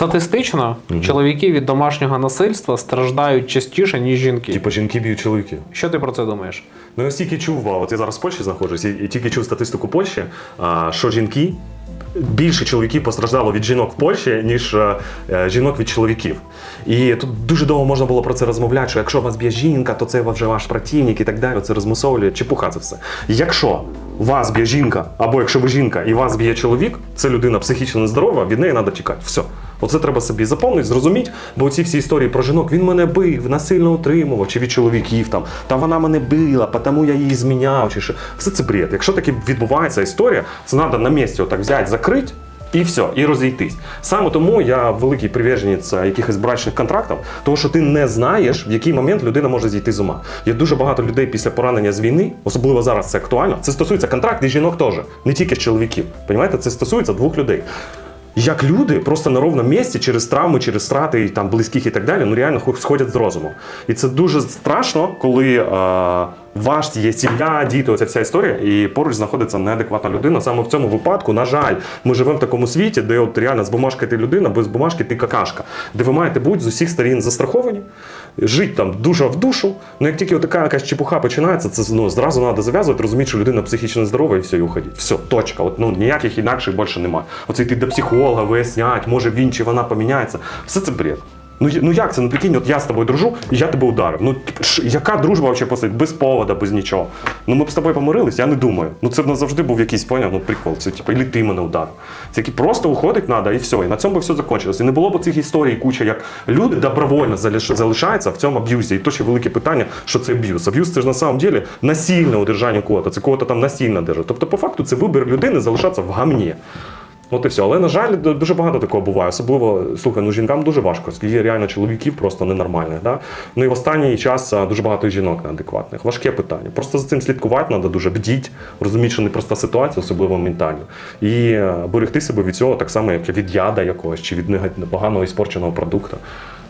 Статистично чоловіки від домашнього насильства страждають частіше, ніж жінки. Типу жінки б'ють чоловіків. Що ти про це думаєш? Ну, я стільки чув, а, от я зараз в Польщі знаходжусь, і, і тільки чув статистику Польщі, а, що жінки. Більше чоловіків постраждало від жінок в Польщі, ніж е, е, жінок від чоловіків. І тут дуже довго можна було про це розмовляти, що якщо вас б'є жінка, то це вже ваш противник і так далі. Це розмусовує, чепуха це все. Якщо вас б'є жінка, або якщо ви жінка і вас б'є чоловік, це людина психічно нездорова, від неї треба тікати. Все. Оце треба собі заповнити, зрозуміти, бо ці всі історії про жінок він мене бив, насильно утримував, чи від чоловіків там, та вона мене била, тому я її зміняв, чи що. Все це бред. Якщо таки відбувається історія, це треба на місці отак взяти, закрити. І все, і розійтись. Саме тому я великий приверженець е, якихось брачних контрактів, тому що ти не знаєш, в який момент людина може зійти з ума. Є дуже багато людей після поранення з війни, особливо зараз це актуально. Це стосується контрактів і жінок теж, не тільки чоловіків. Понімаєте, це стосується двох людей. Як люди просто на ровному місці через травми, через страти там близьких і так далі, ну реально сходять з розуму. І це дуже страшно, коли е, ваш є сім'я, діти, оця вся історія, і поруч знаходиться неадекватна людина. Саме в цьому випадку, на жаль, ми живемо в такому світі, де от реально з бумажки ти людина, без бумажки ти какашка, де ви маєте бути з усіх сторін застраховані, жити там душа в душу. Ну як тільки така якась чепуха починається, це ну, зразу треба зав'язувати, розуміти, що людина психічно здорова і все, і уходить. Все, точка. От, ну, ніяких інакших більше немає. Оце йти до психолога, вияснять, може він чи вона поміняється. Все це бред. Ну, ну як це? Ну прикинь, от я з тобою дружу, і я тебе ударив. Ну ш- яка дружба взагалі посить? Без повода, без нічого. Ну ми б з тобою помирились, я не думаю. Ну це б завжди був якийсь поняв, ну прикол. Це типу, і ти мене ударив. Це який просто уходить треба, і все. І на цьому би все закінчилося. І не було б цих історій куча, як люди добровольно залишаються в цьому аб'юзі. І то ще велике питання, що це аб'юз. Аб'юз це ж на самом деле насильне удержання кого-то. Це кого-то там насильно держать. Тобто, по факту, це вибір людини залишатися в гамні. От і все. Але на жаль, дуже багато такого буває. Особливо слухай, ну жінкам дуже важко. Є реально чоловіків просто ненормальних. Да? Ну і в останній час дуже багато жінок неадекватних. Важке питання. Просто за цим слідкувати треба дуже бдіть, розуміти, що непроста ситуація, особливо ментально. І е, берегти себе від цього так само, як від яда якогось чи від поганого іспорченого продукту.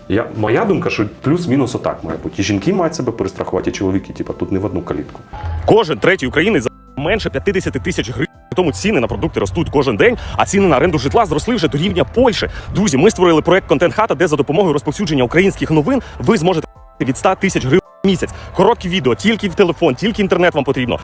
Я, моя думка, що плюс-мінус отак має бути. І жінки мають себе перестрахувати, і чоловіки, типу, тут не в одну калітку. Кожен третій українець за менше 50 тисяч гривень. Тому ціни на продукти ростуть кожен день, а ціни на оренду житла зросли вже до рівня Польщі. Друзі, ми створили проект Контент Хата, де за допомогою розповсюдження українських новин ви зможете від 100 тисяч гривень в місяць. Короткі відео, тільки в телефон, тільки інтернет вам потрібно.